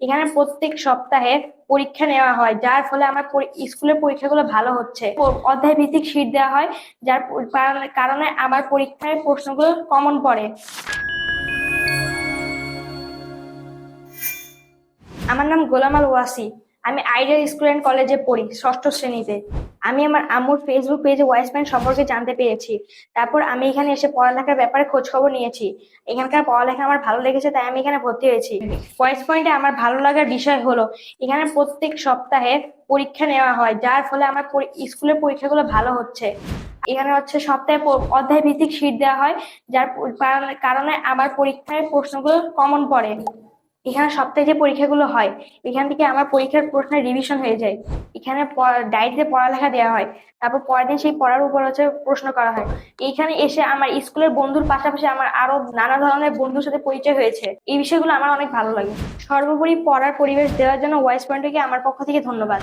এখানে প্রত্যেক সপ্তাহে পরীক্ষা নেওয়া হয়, যার ফলে আমার স্কুলের পরীক্ষাগুলো ভালো হচ্ছে। অধ্যায় ভিত্তিক শীট দেওয়া হয়, যার কারণে আমার পরীক্ষায় প্রশ্নগুলো কমন পড়ে। আমার নাম গোলামাল ওয়াসি আমি আইডিয়াল স্কুল অ্যান্ড কলেজে পড়ি, ষষ্ঠ শ্রেণীতে। আমি আমার আম্মুর ফেসবুক পেজে ওয়াইস ব্যান্ড সম্পর্কে জানতে পেরেছি। তারপর আমি এখানে এসে পড়ালেখার ব্যাপারে খোঁজ খবর নিয়েছি। এখানকার পড়ালেখা আমার ভালো লেগেছে, তাই আমি এখানে ভর্তি হয়েছি। ওয়াইস পয়েন্টে আমার ভালো লাগার বিষয় হলো, এখানে প্রত্যেক সপ্তাহে পরীক্ষা নেওয়া হয়, যার ফলে আমার স্কুলের পরীক্ষাগুলো ভালো হচ্ছে। এখানে হচ্ছে সপ্তাহে অধ্যায় ভিত্তিক শীট দেওয়া হয়, যার কারণে আমার পরীক্ষায় প্রশ্নগুলো কমন পড়ে। এখানে সপ্তাহে যে পরীক্ষাগুলো হয়, এখান থেকে আমার পরীক্ষার প্রশ্নের রিভিশন হয়ে যায়। এখানে ডায়েরিতে পড়ালেখা দেওয়া হয়, তারপর পরের দিন সেই পড়ার উপর হচ্ছে প্রশ্ন করা হয়। এইখানে এসে আমার স্কুলের বন্ধুর পাশাপাশি আমার আরও নানা ধরনের বন্ধুর সাথে পরিচয় হয়েছে। এই বিষয়গুলো আমার অনেক ভালো লাগে। সর্বোপরি পড়ার পরিবেশ দেওয়ার জন্য ওয়াইস পয়েন্টকে আমার পক্ষ থেকে ধন্যবাদ।